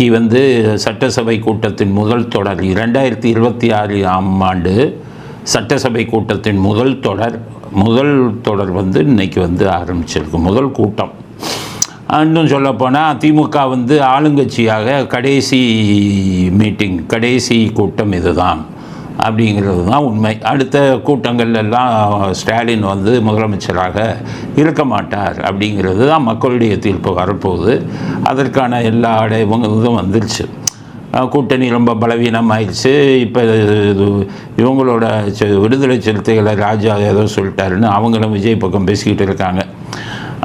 இன்னைக்கு வந்து சட்டசபை கூட்டத்தின் முதல் தொடர் இரண்டாயிரத்தி இருபத்தி ஆறு ஆம் ஆண்டு சட்டசபை கூட்டத்தின் முதல் தொடர் முதல் தொடர் வந்து இன்னைக்கு வந்து ஆரம்பிச்சிருக்கு முதல் கூட்டம். இன்னும் சொல்லப்போனால் திமுக வந்து ஆளுங்கட்சியாக கடைசி மீட்டிங் கடைசி கூட்டம் இதுதான். அப்படிங்கிறது தான் உண்மை. அடுத்த கூட்டங்கள்லாம் ஸ்டாலின் வந்து முதலமைச்சராக இருக்க மாட்டார் அப்படிங்கிறது தான் மக்களுடைய தீர்ப்பு வரப்போகுது. அதற்கான எல்லா அடைவங்களும் இதுவும் வந்துருச்சு கூட்டணி ரொம்ப பலவீனமாயிடுச்சு. இப்போ இவங்களோட செ- விடுதலை சிறுத்தைகளை ராஜா ஏதோ சொல்லிட்டாருன்னு அவங்களும் விஜய் பக்கம் பேசிக்கிட்டு இருக்காங்க.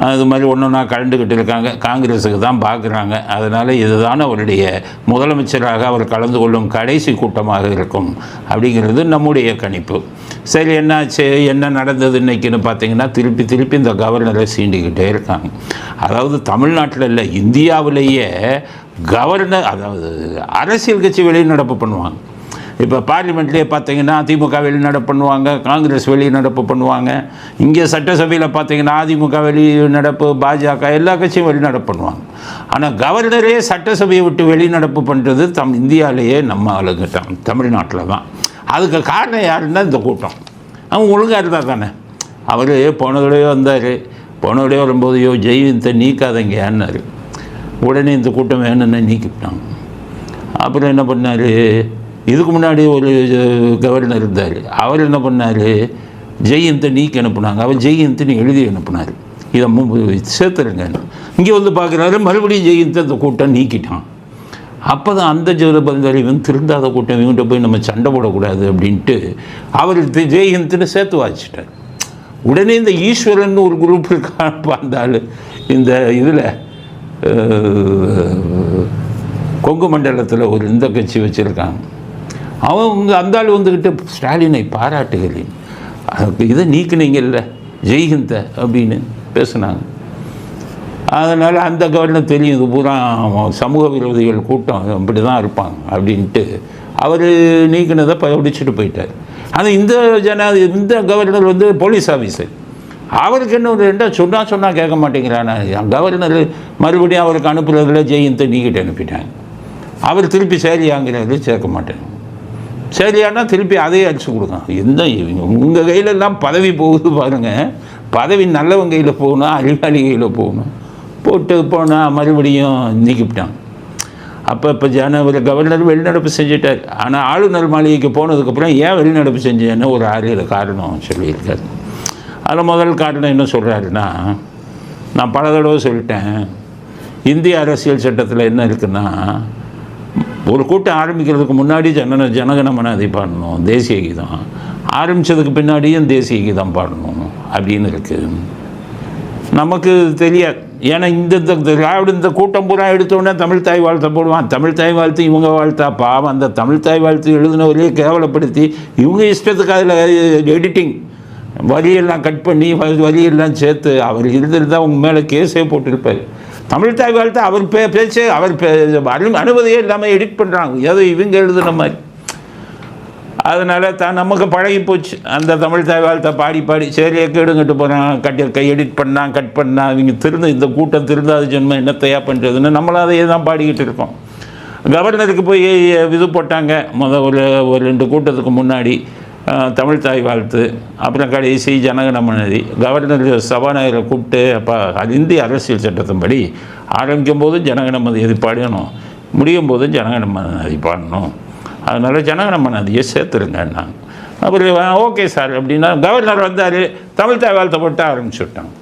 அது மாதிரி ஒன்று ஒன்றா கலந்துக்கிட்டு இருக்காங்க. காங்கிரஸுக்கு தான் பார்க்குறாங்க அதனால் இதுதான் அவருடைய முதலமைச்சராக அவர் கலந்து கொள்ளும் கடைசி கூட்டமாக இருக்கும் அப்படிங்கிறது நம்முடைய கணிப்பு. சரி என்னாச்சு? என்ன நடந்தது இன்றைக்கின்னு பார்த்தீங்கன்னா திருப்பி திருப்பி இந்த கவர்னரை சீண்டிக்கிட்டே இருக்காங்க. அதாவது தமிழ்நாட்டில் இல்லை இந்தியாவிலேயே கவர்னர் அதாவது அரசியல் கட்சி வெளிநடப்பு பண்ணுவாங்க. இப்போ பார்லிமெண்ட்லேயே பார்த்தீங்கன்னா திமுக வெளிநடப்பு பண்ணுவாங்க காங்கிரஸ் வெளிநடப்பு பண்ணுவாங்க. இங்கே சட்டசபையில் பார்த்தீங்கன்னா அதிமுக வெளிநடப்பு பாஜக எல்லா கட்சியும் வெளிநடப்பு பண்ணுவாங்க. ஆனால் கவர்னரே சட்டசபையை விட்டு வெளிநடப்பு பண்ணுறது தம் இந்தியாவிலேயே நம்ம ஆளுங்க தமிழ்நாட்டில் தான். அதுக்கு காரணம் யாருன்னா இந்த கூட்டம். அவன் ஒழுங்காக இருந்தால் தானே. அவர் போன தடவை வந்தார். போன தடவை வரும்போது யோ ஜெயந்தை நீக்காதங்கன்னாரு உடனே இந்த கூட்டம் வேணும்னு நீக்கிவிட்டாங்க அப்புறம் என்ன பண்ணார்? இதுக்கு முன்னாடி ஒரு கவர்னர் இருந்தார். அவர் என்ன பண்ணார்? ஜெயந்தை நீக்கி அனுப்புனாங்க. அவர் ஜெயந்த்னு எழுதி அனுப்புனார். இதை சேர்த்துருங்க. இங்கே வந்து பார்க்குறாரு மறுபடியும் ஜெயந்த் அந்த கூட்டம் நீக்கிட்டான். அப்போ தான் அந்த ஜோதபந்தர் இவன் திருந்தாத கூட்டம் இவன்கிட்ட போய் நம்ம சண்டை போடக்கூடாது அப்படின்ட்டு அவர் தி- சேர்த்து வாச்சிட்டார் உடனே இந்த ஈஸ்வரன் ஒரு குரூப் இருக்கான் அந்த இந்த இதில் கொங்கு மண்டலத்தில் ஒரு இந்த கட்சி வச்சுருக்காங்க. அவன் அந்த ஆள் வந்துக்கிட்டு ஸ்டாலினை பாராட்டுகிறேன். இதை நீக்குனீங்கல்ல ஜெய்ஹிந்த அப்படின்னு பேசுனாங்க. அதனால் அந்த கவர்னர் தெரியும் இது பூரா சமூக விரோதிகள் கூட்டம் அப்படி தான் இருப்பாங்க அப்படின்ட்டு. அவர் நீக்கினதை படிச்சுட்டு போயிட்டார். ஆனால் இந்த ஜனா இந்த கவர்னர் வந்து போலீஸ் ஆஃபீஸர் அவருக்கு என்ன ஒரு ரெண்டா சொன்னால் சொன்னால் கேட்க மாட்டேங்கிறான் கவர்னர் மறுபடியும் அவருக்கு அனுப்புறதுல ஜெயந்தை நீக்கிட்டு அனுப்பிட்டாங்க. அவர் திருப்பி சரியாங்கிறது சேர்க்க மாட்டேன். சரியானா திருப்பி அதையே அடிச்சு கொடுங்க எந்த உங்கள் கையிலெல்லாம் பதவி போகுது பாருங்கள் பதவி நல்லவங்க கையில் போகணும் அறிவாளி கையில் போகணும். போட்டு போனால் மறுபடியும் நீக்கிவிட்டான் அப்போ இப்போ ஜனவரி கவர்னர் வெளிநடப்பு செஞ்சுட்டார். ஆனால் ஆளுநர் மாளிகைக்கு போனதுக்கப்புறம் ஏன் வெளிநடப்பு செஞ்சேன்னு ஒரு ஆறு காரணம் சொல்லியிருக்காரு. அதில் முதல் காரணம் என்ன சொல்கிறாருன்னா நான் பல தடவை சொல்லிட்டேன். இந்திய அரசியல் சட்டத்தில் என்ன இருக்குன்னா ஒரு கூட்டம் ஆரம்பிக்கிறதுக்கு முன்னாடி ஜன ஜனகணமன அதை பாடணும். தேசிய கீதம். ஆரம்பித்ததுக்கு பின்னாடியும் தேசிய கீதம் பாடணும். அப்படின்னு இருக்குது நமக்கு தெரியாது. ஏன்னா இந்த இந்த திராவிட இந்த கூட்டம் பூரா எடுத்தோடனே தமிழ் தாய் வாழ்த்த போடுவான். தமிழ் தாய் வாழ்த்து இவங்க வாழ்த்தா பாவம். அந்த தமிழ் தாய் வாழ்த்து எழுதினவரையே கேவலப்படுத்தி இவங்க இஷ்டத்துக்கு அதில் எடிட்டிங் வரியெல்லாம் கட் பண்ணி வரியெல்லாம் சேர்த்து அவர் இருந்திருந்தால் உங்கள் மேலே கேஸே போட்டிருப்பார். தமிழ் தாய் வாழ்த்து அவர் பே பேச்சு அவர் பே அனு அனுமதியே இல்லாமல் எடிட் பண்ணுறாங்க ஏதோ இவங்க எழுதுன மாதிரி. அதனால் தான் நமக்கு பழகி போச்சு. அந்த தமிழ் தாய் வாழ்த்தை பாடி பாடி சரி கேடுங்கிட்டு போகிறான் கட்டி கை எடிட் பண்ணான் கட் பண்ணால் இவங்க திருந்த இந்த கூட்டம் திருந்தாத ஜென்மம் என்னத்தையா பண்ணுறதுன்னு நம்மளும் அதையே தான் பாடிக்கிட்டு இருக்கோம் கவர்னருக்கு போய் இது போட்டாங்க. முத ஒரு ஒரு ரெண்டு கூட்டத்துக்கு முன்னாடி. தமிழ் தாய் வாழ்த்து. அப்புறம் கடைசி ஜனகணமனதி கவர்னர் சபாநாயகரை கூப்பிட்டு அப்போ அது இந்திய அரசியல் சட்டத்தின்படி ஆரம்பிக்கும் போதும் ஜனகணமதி இது பாடணும் முடியும் போதும் ஜனகணமதி பாடணும் அதனால் ஜனகணமனதியை சேர்த்துருங்கன்னாங்க அப்புறம் ஓகே சார் அப்படின்னா கவர்னர் வந்தார் தமிழ் தாய் வாழ்த்தை போட்டு ஆரம்பிச்சு விட்டாங்க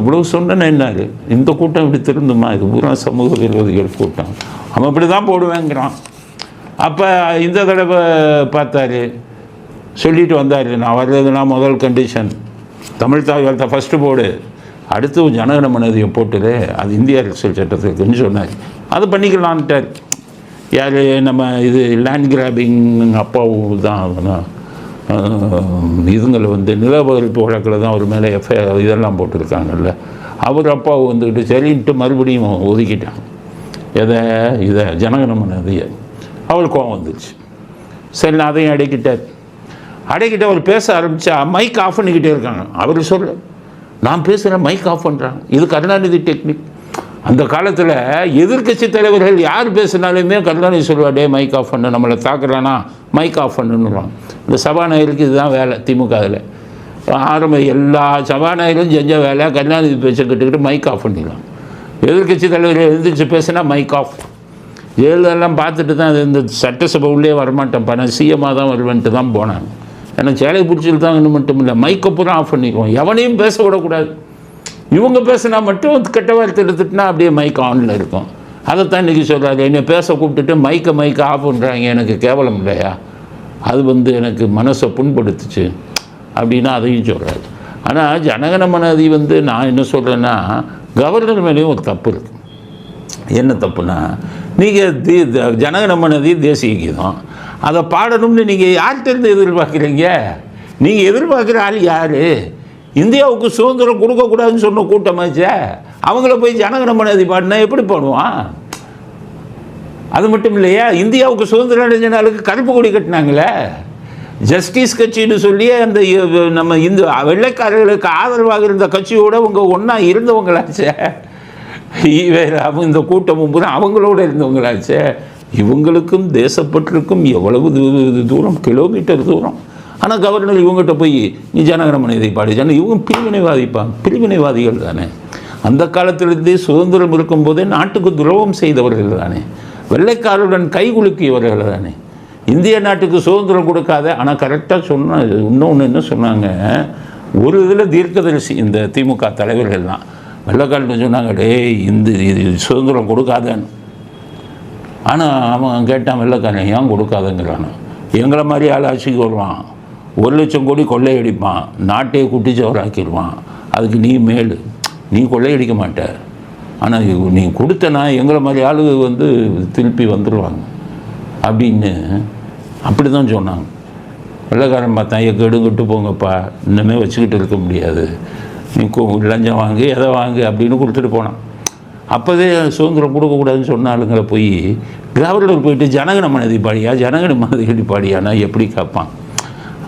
இவ்வளோ சொன்னேன்னு என்னாரு? இந்த கூட்டம் இப்படி திருந்துமா? இது பூரா சமூக விரோதிகள் கூட்டம். அவன் இப்படி தான் போடுவேங்கிறான். அப்போ இந்த தடவை பார்த்தாரு சொல்லிட்டு வந்தார் நான் வர்றதுனா முதல் கண்டிஷன் தமிழ் தாய் ஃபஸ்ட்டு போடு. அடுத்து ஜனகணமனதியை போட்டுது அது இந்திய அரசியல் சட்டத்துக்குன்னு சொன்னார். அது பண்ணிக்கலான்ட்டார். யார் நம்ம இது லேண்ட் கிராபிங் அப்பாவும் தான் இதுங்களை வந்து நிலபரிப்பு வழக்கில் தான் அவர் மேலே எஃப்ஐஆர் இதெல்லாம் போட்டிருக்காங்கல்ல. அவர் அப்பாவை வந்துக்கிட்டு சரின்ட்டு மறுபடியும் ஒதுக்கிட்டாங்க. எதை? இதை ஜனகணமனதியை அவள் கோவம் வந்துச்சு சரி நான் அதையும் அடக்கிட்டார். அடைக்கிட்ட அவர் பேச ஆரம்பித்தா மைக் ஆஃப் பண்ணிக்கிட்டே இருக்காங்க. அவர் சொல்ல நான் பேசுகிறேன் மைக் ஆஃப் பண்ணுறாங்க இது கருணாநிதி டெக்னிக் அந்த காலத்தில் எதிர்க்கட்சி தலைவர்கள் யார் பேசினாலுமே கருணாநிதி சொல்லுவா டே மைக் ஆஃப் பண்ணு நம்மளை தாக்குறானா? Mic of பண்ணுன்னுவாங்க. இந்த சபாநாயகருக்கு இதுதான் வேலை திமுக அதில். ஆரம்ப எல்லா சபாநாயகரும் செஞ்ச வேலை கருணாநிதி பேச்சை கட்டுக்கிட்டு மைக் ஆஃப் பண்ணிடலாம் எதிர்க்கட்சி தலைவர் எழுந்திரிச்சு பேசினா மைக் ஆஃப் ஜெயலலிதாலாம் பார்த்துட்டு தான் அது இந்த சட்டசபை உள்ளே வரமாட்டேன். பணம் சிஎம்மாக தான் வருவேன்ட்டு தான் போனாங்க. ஏன்னா சேலை பிடிச்சிட்டு தான் மட்டும் இல்லை. மைக்கை பூரா ஆஃப் பண்ணிடுவோம். எவனையும் பேச விடக்கூடாது. இவங்க பேசினா மட்டும் கெட்ட வார்த்தை எடுத்துட்டுனா அப்படியே மைக் ஆனில் இருக்கும். அதைத்தான் இன்றைக்கி சொல்கிறாரு என்னை பேச கூப்பிட்டுட்டு மைக்கை மைக்கை ஆஃப் பண்ணுறாங்க எனக்கு கேவலம் இல்லையா? அது வந்து எனக்கு மனசை புண்படுத்துச்சு அப்படின்னா அதையும் சொல்கிறாரு ஆனால் ஜனகணமனதி வந்து நான் என்ன சொல்கிறேன்னா கவர்னர் மேலேயும் ஒரு தப்பு இருக்குது என்ன தப்புனா நீங்கள் தி த- ஜனகணமனதி தேசிய கீதம். அதை பாடணும்னு நீங்கள் யார்கிட்டருந்து எதிர்பார்க்குறீங்க? நீங்கள் எதிர்பார்க்குற ஆள் யார்? இந்தியாவுக்கு சுதந்திரம் கொடுக்கக்கூடாதுன்னு சொன்ன கூட்டமாச்சே அவங்கள போய் ஜனகணமனதி பாடினா எப்படி பாடுவான்? அது மட்டும் இல்லையா? இந்தியாவுக்கு சுதந்திரம் அடைஞ்ச நாளுக்கு கருப்பு கொடி கட்டினாங்களே. ஜஸ்டிஸ் கட்சின்னு சொல்லி அந்த நம்ம இந்து வெள்ளைக்காரர்களுக்கு ஆதரவாக இருந்த கட்சியோட உங்கள் ஒன்றா இருந்தவங்களாச்சே. வேறு அவங்க இந்த கூட்டமும் பூரா அவங்களோட இருந்தவங்களாச்சே. இவங்களுக்கும் தேசப்பற்றுக்கும் எவ்வளவு தூ- தூரம் கிலோமீட்டர் தூரம்? ஆனால் கவர்னர் இவங்ககிட்ட போய் நீ ஜனகணமன இதை பாடி இவங்க பிரிவினைவாதிப்பான் பிரிவினைவாதிகள் தானே. அந்த காலத்திலிருந்தே சுதந்திரம் இருக்கும்போதே நாட்டுக்கு துரோகம் செய்தவர்கள் தானே. வெள்ளைக்காரருடன் கைகுலுக்கியவர்கள் தானே. இந்திய நாட்டுக்கு சுதந்திரம் கொடுக்காத ஆனால் கரெக்டாக சொன்ன இன்னொன்று என்ன சொன்னாங்க? ஒரு இதில் தீர்க்கதரிசி இந்த திமுக தலைவர்கள்லாம். வெள்ளைக்காரன் சொன்னாங்க டேய் இந்த இது சுதந்திரம் கொடுக்காதன்னு. ஆனால் அவன் கேட்டான் வெள்ளக்காரன் ஏன் கொடுக்காதங்கிறான்? எங்களை மாதிரி ஆள் ஆட்சிக்கு வருவான். ஒரு லட்சம் கோடி கொள்ளையடிப்பான் நாட்டையே குட்டிச்சவராக்கிடுவான். அதுக்கு நீ மேலு. நீ கொள்ளையடிக்க மாட்ட. ஆனால் நீ கொடுத்தனா எங்களை மாதிரி ஆளுங்க வந்து திருப்பி வந்துடுவாங்க அப்படின்னு அப்படி தான் சொன்னாங்க. வெள்ளைக்காரன் பார்த்தான் எங்க எடுங்கிட்டு போங்கப்பா. இன்னுமே வச்சுக்கிட்டு இருக்க முடியாது. நீ லஞ்சம் வாங்கு எதை வாங்கு? அப்படின்னு கொடுத்துட்டு போனான். அப்போதே சுதந்திரம் கொடுக்கக்கூடாதுன்னு சொன்னாலுங்கிற போய் கவர்னர் போயிட்டு ஜனகணமனதி பாடியா? ஜனகணமனதி பாடியானா? எப்படி கேட்பான்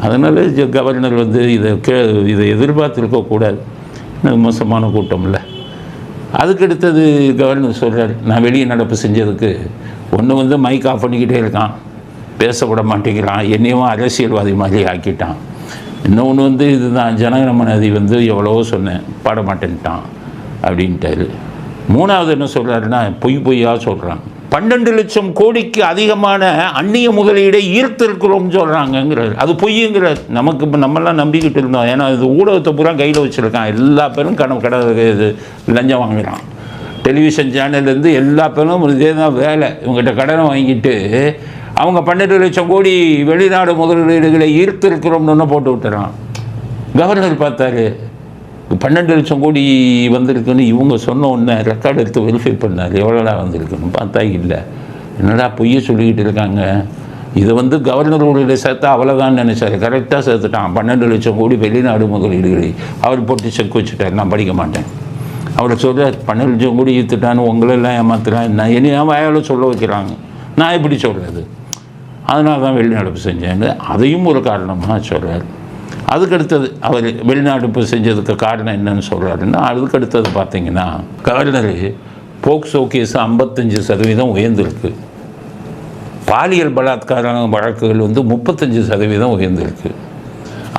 அதனால் கவர்னர் வந்து இதை கே இதை எதிர்பார்த்துருக்கக்கூடாது. மோசமான கூட்டம் இல்லை அதுக்கடுத்தது கவர்னர் சொல்கிறார் நான் வெளியே நடப்பு செஞ்சதுக்கு ஒன்று வந்து மைக் ஆஃப் பண்ணிக்கிட்டே இருக்கான். பேசப்பட மாட்டேங்கிறான். என்னையும் அரசியல்வாதி மாதிரி ஆக்கிட்டான். இன்னொன்று வந்து இதுதான் ஜனகணமனதி வந்து எவ்வளவோ சொன்னேன் பாட மாட்டேன்ட்டான் அப்படின்ட்டாரு. மூணாவது என்ன சொல்கிறாருன்னா பொய் பொய்யாக சொல்கிறான் பன்னெண்டு லட்சம் கோடிக்கு அதிகமான அந்நிய முதலீடை ஈர்த்திருக்கிறோம்னு சொல்கிறாங்கங்கிறார் அது பொய்யுங்கிறார். நமக்கு இப்போ நம்மெல்லாம் நம்பிக்கிட்டு இருந்தோம். ஏன்னா இது ஊடகத்தை பூரா கையில் வச்சுருக்கான். எல்லா பேரும் கடன் கடை இது லஞ்சம் வாங்குகிறான் டெலிவிஷன் சேனல்லேருந்து எல்லா பேரும் இதே தான் வேலை. இவங்ககிட்ட கடனை வாங்கிட்டு அவங்க பன்னெண்டு லட்சம் கோடி வெளிநாடு முதலீடுகளை ஈர்த்திருக்கிறோம்னு ஒன்று போட்டு விட்டுறான். கவர்னர் பார்த்தாரு பன்னெண்டு லட்சம் கோடி வந்திருக்குன்னு இவங்க சொன்ன உடனே ரெக்கார்டு எடுத்து வெரிஃபை பண்ணார். எவ்வளோடா வந்திருக்குன்னு பார்த்தா இல்லை. என்னடா பொய்ய சொல்லிக்கிட்டு இருக்காங்க? இதை வந்து கவர்னர் சேர்த்தா அவ்வளோதான் நினைச்சாரு. கரெக்டாக சேர்த்துட்டான். பன்னெண்டு லட்சம் கோடி வெளிநாடு முதலீடுகளை அவர் போட்டு செக் வச்சுட்டார். நான் படிக்க மாட்டேன். அவரை சொல்கிறார் பன்னெண்டு லட்சம் கோடி ஈத்துட்டான்னு உங்களெல்லாம் ஏமாத்துறான் நான் என்ன என் வாயால் சொல்ல வைக்கிறாங்க? நான் எப்படி சொல்கிறது அதனால தான் வெளிநடப்பு செஞ்சேன்னு அதையும் ஒரு காரணமாக சொல்கிறார் அதுக்கடுத்தது அவர் வெளிநாடு செஞ்சதுக்கு காரணம் என்னன்னு சொல்கிறாருன்னா அதுக்கடுத்தது பார்த்திங்கன்னா பார்த்தீங்கன்னா கவர்னர் போக்சோ கேஸ் ஐம்பத்தஞ்சு சதவீதம் உயர்ந்திருக்கு. பாலியல் பலாத்கார வழக்குகள் வந்து முப்பத்தஞ்சு சதவீதம் உயர்ந்திருக்கு.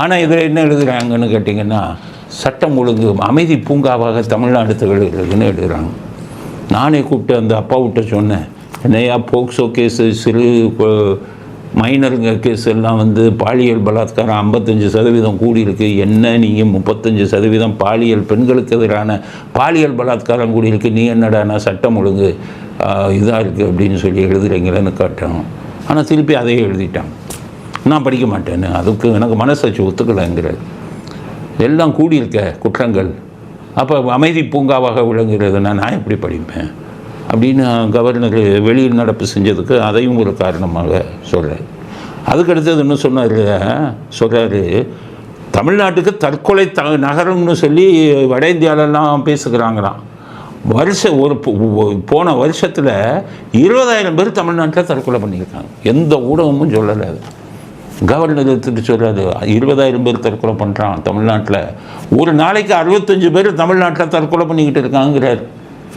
ஆனால் இதில் என்ன எழுதுகிறாங்கன்னு கேட்டிங்கன்னா சட்டம் ஒழுங்கு அமைதி பூங்காவாக தமிழ்நாடு திகழ்கிறதுன்னு எழுதுகிறாங்க நானே கூப்பிட்டு அந்த அப்பா விட்ட சொன்னேன் என்னையா போக்சோ கேஸு சிறு மைனருங்க கேஸ் எல்லாம் வந்து பாலியல் பலாத்காரம் ஐம்பத்தஞ்சு சதவீதம் கூடியிருக்கு. என்ன நீங்கள் முப்பத்தஞ்சு சதவீதம் பாலியல் பெண்களுக்கு எதிரான பாலியல் பலாத்காரம் கூடியிருக்கு. நீ என்னடானா சட்டம் ஒழுங்கு இதாக இருக்குது அப்படின்னு சொல்லி எழுதுறீங்களேன்னு கேட்டோம். ஆனால் திருப்பி அதையே எழுதிட்டான். நான் படிக்க மாட்டேன்னு. அதுக்கு எனக்கு மனசாட்சி ஒத்துக்கலைங்கிறார். எல்லாம் கூடியிருக்க குற்றங்கள். அப்போ அமைதி பூங்காவாக விளங்குறதுன்னா நான் எப்படி படிப்பேன்? அப்படின்னு கவர்னர் வெளியில் நடப்பு செஞ்சதுக்கு அதையும் ஒரு காரணமாக சொல்கிறேன் அதுக்கு அடுத்தது என்ன சொன்னார்? சொல்கிறாரு தமிழ்நாட்டுக்கு தற்கொலை த நகரம்னு சொல்லி வட இந்தியாவிலலாம் பேசுகிறாங்களாம். வருஷம் ஒரு போன வருஷத்தில் இருபதாயிரம் பேர் தமிழ்நாட்டில் தற்கொலை பண்ணியிருக்காங்க. எந்த ஊடகமும் சொல்லலை அது. கவர்னர் எடுத்துகிட்டு சொல்கிறாரு இருபதாயிரம் பேர் தற்கொலை பண்ணுறான் தமிழ்நாட்டில். ஒரு நாளைக்கு அறுபத்தஞ்சு பேர் தமிழ்நாட்டில் தற்கொலை பண்ணிக்கிட்டு இருக்காங்கிறார்.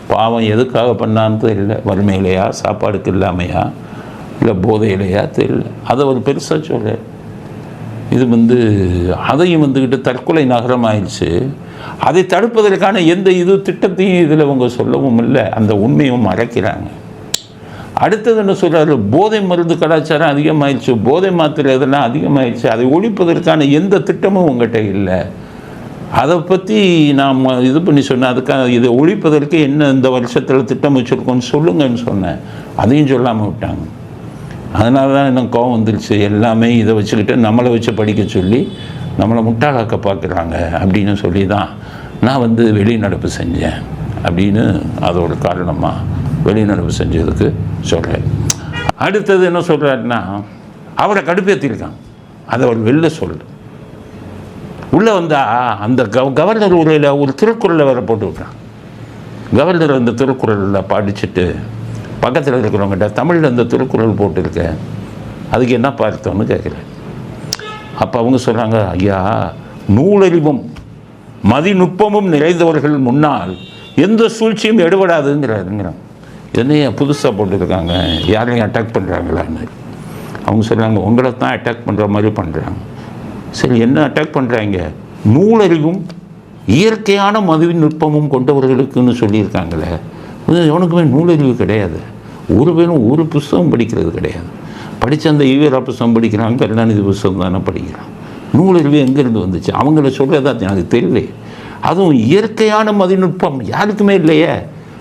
பாவம் எதுக்காக பண்ணான்னு தெரியல வறுமையிலையா சாப்பாடுக்கு இல்லாமையா? இல்லை போதையிலையா தெரியல. அதை ஒரு பெருசாக சொல்ல இது வந்து அதையும் வந்துக்கிட்டு தற்கொலை நகரம் ஆயிடுச்சு அதை தடுப்பதற்கான எந்த இது திட்டத்தையும் இதில் அவங்க சொல்லவும் இல்லை. அந்த உண்மையும் மறைக்கிறாங்க. அடுத்தது என்ன சொல்கிறாரு போதை மருந்து கலாச்சாரம் அதிகமாகிடுச்சு போதை மாத்திரை இதெல்லாம் அதிகமாகிடுச்சு அதை ஒழிப்பதற்கான எந்த திட்டமும் உங்கள்கிட்ட இல்லை. அதை பற்றி நாம் இது பண்ணி சொன்னேன் அதுக்காக இதை ஒழிப்பதற்கு என்ன இந்த வருஷத்தில் திட்டம் வச்சுருக்கோன்னு சொல்லுங்கன்னு சொன்னேன். அதையும் சொல்லாமல் விட்டாங்க. அதனால தான் எனக்கு கோவம் வந்துருச்சு. எல்லாமே இதை வச்சுக்கிட்டு நம்மளை வச்சு படிக்க சொல்லி நம்மளை முட்டாளாக்க பார்க்குறாங்க அப்படின்னு சொல்லி தான் நான் வந்து வெளிநடப்பு செஞ்சேன் அப்படின்னு அதோட காரணமாக வெளிநடப்பு செஞ்சதுக்கு சொல்கிறேன் அடுத்தது என்ன சொல்கிறாருன்னா அவரை கடுப்பேற்றிருக்காங்க அதை அவர் வெளில சொல்கிறேன் உள்ளே வந்தால் அந்த கவ கவர்னர் உரையில் ஒரு திருக்குறளை வேறு போட்டு விட்டான். கவர்னர் அந்த திருக்குறளில் படிச்சுட்டு பக்கத்தில் இருக்கிறவங்ககிட்ட தமிழில் அந்த திருக்குறள் போட்டிருக்கேன் அதுக்கு என்ன பார்த்தோன்னு கேட்குறேன் அப்போ அவங்க சொல்கிறாங்க ஐயா நூலறிவும் மதிநுட்பமும் நிறைந்தவர்கள் முன்னால் எந்த சூழ்ச்சியும் எடுபடாதுங்கிறாருங்கிறான். என்னைய புதுசாக போட்டிருக்காங்க. யாரையும் அட்டாக் பண்ணுறாங்களான்னு அவங்க சொல்கிறாங்க உங்களை தான் அட்டாக் பண்ணுற மாதிரி பண்ணுறாங்க சரி என்ன அட்டாக் பண்ணுறாங்க நூலறிவும் இயற்கையான மதுவின் நுட்பமும் கொண்டவர்களுக்குன்னு சொல்லியிருக்காங்களே. எவனுக்குமே நூலறிவு கிடையாது. ஒரு பேரும் ஒரு புஸ்தகம் படிக்கிறது கிடையாது. படித்த அந்த ஈவேரா புஸ்தகம் படிக்கிறாங்க கருணாநிதி புஸ்தகம் தானே படிக்கிறான். நூலறிவு எங்கேருந்து வந்துச்சு? அவங்கள சொல்கிறதா எனக்கு தெரியல. அதுவும் இயற்கையான மதிநுட்பம் யாருக்குமே இல்லையே.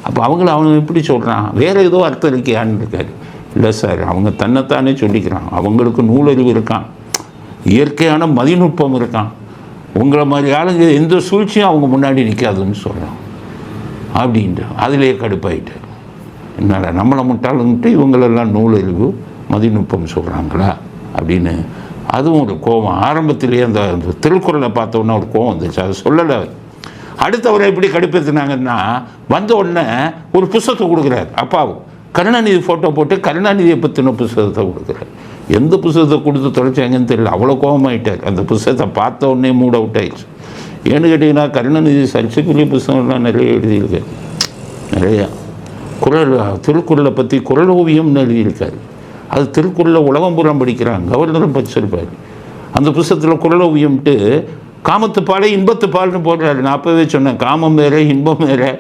அப்போ அவங்கள அவன் எப்படி சொல்கிறான் வேறு ஏதோ அர்த்தம் இருக்கியான்னு இருக்காரு. இல்லை சார் அவங்க தன்னைத்தானே சொல்லிக்கிறான். அவங்களுக்கு நூலறிவு இருக்கான். இயற்கையான மதிநுட்பம் இருக்கான். உங்களை மாதிரி ஆளுங்க எந்த சூழ்ச்சியும் அவங்க முன்னாடி நிற்காதுன்னு சொல்கிறான் அப்படின்ட்டு அதிலேயே கடுப்பாயிட்டு. என்னடா நம்மளை முட்டாளுன்ட்டு இவங்களெல்லாம் நூலறிவு மதிநுட்பம் சொல்கிறாங்களா அப்படின்னு அதுவும் ஒரு கோபம் ஆரம்பத்திலேயே அந்த அந்த திருக்குறளை பார்த்தோன்னே ஒரு கோபம் வந்துச்சு. அதை சொல்லலை அடுத்தவரை எப்படி கடுப்பேற்றினாங்கன்னா வந்த உடனே ஒரு புஸ்தத்தை கொடுக்குறாரு. அப்பாவும் கருணாநிதி ஃபோட்டோ போட்டு கருணாநிதியை பற்றின புஸ்தகத்தை கொடுக்குறாரு. எந்த புஸ்தகத்தை கொடுத்து தொலைச்சாங்கன்னு தெரியல. அவ்வளோ கோபமாயிட்டார். அந்த புஸ்தகத்தை பார்த்த உடனே மூட் அவுட் ஆயிடுச்சு. ஏன்னு கேட்டிங்கன்னா கருணாநிதி சர்ச்சைக்குரிய புஸ்தகம்லாம் நிறைய எழுதியிருக்காரு நிறையா. குரல் திருக்குறளை பற்றி குரல் ஓவியம்னு எழுதியிருக்காரு. அது திருக்குறளில் உலகம் புறம் படிக்கிறாங்க. கவர்னரும் படிச்சிருப்பார். அந்த புஸ்தகத்தில் குரல் ஓவியம்ட்டு காமத்து பாலை இன்பத்து பால்னு போடுறாரு. நான் அப்போவே சொன்னேன் காமம் வேறு இன்பம் வேறு.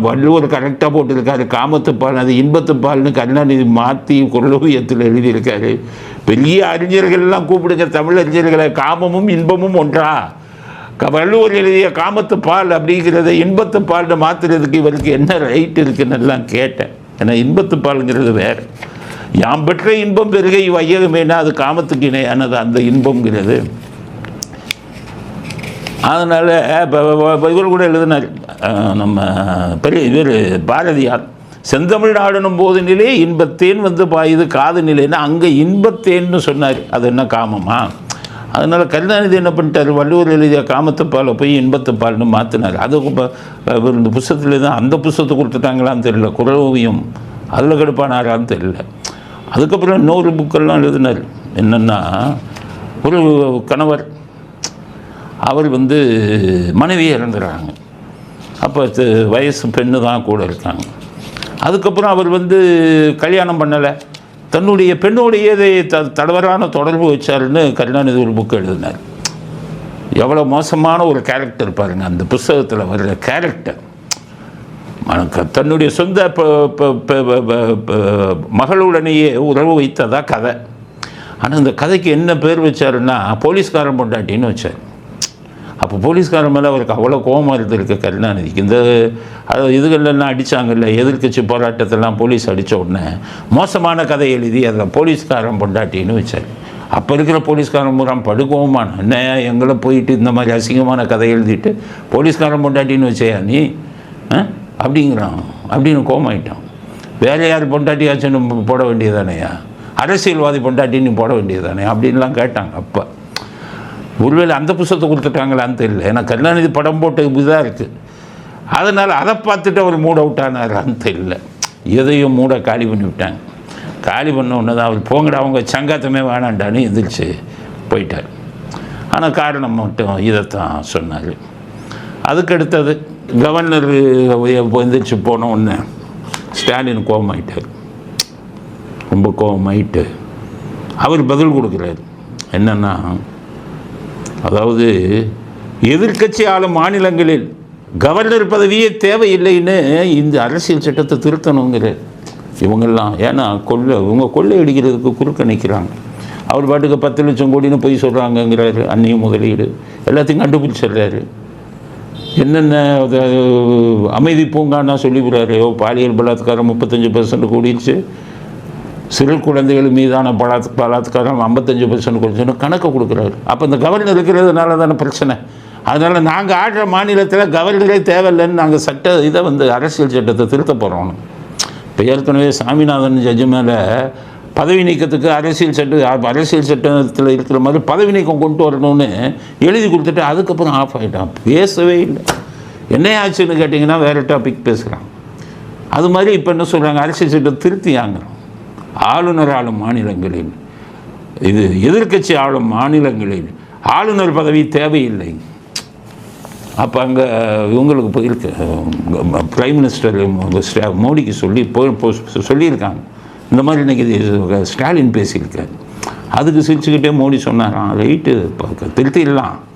வள்ளுவர் கரெக்டாக போட்டிருக்காரு. காமத்து பால் அது இன்பத்து பால்னு கருணாநிதி மாற்றி குரலோவியத்தில் எழுதியிருக்காரு. பெரிய அறிஞர்கள்லாம் கூப்பிடுங்க தமிழ் அறிஞர்களை. காமமும் இன்பமும் ஒன்றா? க- வள்ளுவர் எழுதிய காமத்து பால் அப்படிங்கிறத இன்பத்து பால்னு மாற்றுறதுக்கு இவருக்கு என்ன ரைட் இருக்குன்னு எல்லாம் கேட்டேன். ஏன்னா இன்பத்து பாலுங்கிறது வேறு. யாம் பெற்ற இன்பம் பெருகை வையகமேனா அது காமத்துக்கு இணையானது. அந்த இன்பம்ங்கிறது அதனால் இப்போ இவர் கூட எழுதினார் நம்ம பெரிய இவர் பாரதியார் செந்தமிழ் நாடனும் போது நிலை இன்பத்தேன் வந்து பாயுது காது நிலைன்னா அங்கே இன்பத்தேன்னு சொன்னார். அது என்ன காமமா? அதனால் கருணாநிதி என்ன பண்ணிட்டார்? வள்ளுவர் எழுதிய காமத்து பாலை போய் இன்பத்து பால்னு மாற்றினார் அது இப்போ இந்த புஸ்தகத்தில் தான் அந்த புஸ்தகத்தை கொடுத்துட்டாங்களான்னு தெரியல. குரல் ஓவியம் அதில் கெடுப்பானாரான்னு தெரியல. அதுக்கப்புறம் இன்னொரு புக்கெல்லாம் எழுதினார். என்னென்னா ஒரு கணவர் அவர் வந்து மனைவியை இறந்துடுறாங்க அப்போ வயசு பெண்ணு தான் கூட இருக்காங்க. அதுக்கப்புறம் அவர் வந்து கல்யாணம் பண்ணலை. தன்னுடைய பெண்ணோடைய த தடவரான தொடர்பு வச்சாருன்னு கருணாநிதி ஒரு புக் எழுதினார். எவ்வளோ மோசமான ஒரு கேரக்டர் பாருங்க அந்த புஸ்தகத்தில் வர்ற கேரக்டர் தன்னுடைய சொந்த மகளுடனேயே உறவு வைத்ததா கதை. ஆனால் இந்த கதைக்கு என்ன பேர் வச்சாருன்னா போலீஸ்காரன் பொண்டாட்டின்னு வச்சார். அப்போ போலீஸ்காரன் மேலே அவருக்கு அவ்வளோ கோபமாக இருந்திருக்கு கருணாநிதிக்கு இந்த அது இதுகளெல்லாம் அடித்தாங்கல்ல எதிர்க்கட்சி போராட்டத்தெல்லாம் போலீஸ் அடித்த உடனே மோசமான கதை எழுதி அதில் போலீஸ்காரன் பொண்டாட்டின்னு வச்சார். அப்போ இருக்கிற போலீஸ்காரன் பூரா படுகோமான என்ன எங்களை போயிட்டு இந்த மாதிரி அசிங்கமான கதை எழுதிட்டு போலீஸ்காரன் பொண்டாட்டின்னு வச்சையா நீ? ஆ? அப்படிங்கிறான். அப்படின்னு கோமாயிட்டான் வேற யார் பொண்டாட்டியாச்சுன்னு போட வேண்டியதானையா? அரசியல்வாதி பொண்டாட்டின்னு போட வேண்டியதானே? அப்படின்லாம் கேட்டாங்க அப்போ. ஒருவேளை அந்த புஸ்தகத்தை கொடுத்துட்டாங்களான்னு தெரியல. ஏன்னா கருணாநிதி படம் போட்டு இதாக இருக்குது அதனால் அதை பார்த்துட்டு அவர் மூட் அவுட் ஆனாரான்னு தெரியல. எதையும் மூட காலி பண்ணி விட்டாங்க. காலி பண்ண உடனே தான் அவர் போங்கடா அவங்க சங்காத்தமே வேணாண்டான்னு எந்திரிச்சு போயிட்டார். ஆனால் காரணம் மட்டும் இதைத்தான் சொன்னார். அதுக்கடுத்தது கவர்னர் எந்திரிச்சு போன உடனே ஸ்டாலின் கோபமாயிட்டார். ரொம்ப கோபமாயிட்டு அவர் பதில் கொடுக்குறாரு. என்னென்னா அதாவது எதிர்க்கட்சி ஆளும் மாநிலங்களில் கவர்னர் பதவியே தேவையில்லைன்னு இந்த அரசியல் சட்டத்தை திருத்தணுங்கிற இவங்கெல்லாம் ஏன்னா கொள்ளை இவங்க கொள்ளை அடிக்கிறதுக்கு குறுக்க நிற்கிறாங்க அவர் பாட்டுக்கு பத்து லட்சம் கோடின்னு போய் சொல்கிறாங்கங்கிறாரு அந்நிய முதலீடு. எல்லாத்தையும் கண்டுபிடிச்சிடுறாரு. என்னென்ன அமைதி பூங்கான்னா சொல்லிவிடுறாரு. பாலியல் பலாத்காரம் முப்பத்தஞ்சு பர்சன்ட் கூடிடுச்சு. சிறு குழந்தைகள் மீதான பலாத் பலாத்காரம் ஐம்பத்தஞ்சு பர்சன்ட் கொடுத்துன்னு கணக்கு கொடுக்குறாரு. அப்போ இந்த கவர்னர் இருக்கிறதுனால தானே பிரச்சனை. அதனால் நாங்கள் ஆடுற மாநிலத்தில் கவர்னரே தேவையில்லைன்னு நாங்கள் சட்ட இதை வந்து அரசியல் சட்டத்தை திருத்த போகிறோம் இப்போ ஏற்கனவே சாமிநாதன் ஜட்ஜு மேலே பதவி நீக்கத்துக்கு அரசியல் சட்ட அரசியல் சட்டத்தில் இருக்கிற மாதிரி பதவி நீக்கம் கொண்டு வரணும்னு எழுதி கொடுத்துட்டு அதுக்கப்புறம் ஆஃப் ஆகிட்டான் பேசவே இல்லை. என்ன ஆச்சுன்னு கேட்டிங்கன்னா வேறு டாபிக் பேசுகிறான் அது மாதிரி இப்போ என்ன சொல்கிறாங்க அரசியல் சட்டம் திருத்தியாங்கிறோம் ஆளுநர் ஆளும் மாநிலங்களில். இது எதிர்க்கட்சி ஆளும் மாநிலங்களில். ஆளுநர் பதவி தேவையில்லை. அப்போ அங்கே இவங்களுக்கு போயிருக்கு பிரைம் மினிஸ்டர் மோடிக்கு சொல்லி போய் போ- சொல்லியிருக்காங்க. இந்த மாதிரி இன்னைக்கு இது ஸ்டாலின் பேசியிருக்காரு. அதுக்கு சிரிச்சுக்கிட்டே மோடி சொன்னாராம் ரைட்டு திருத்திடலாம்.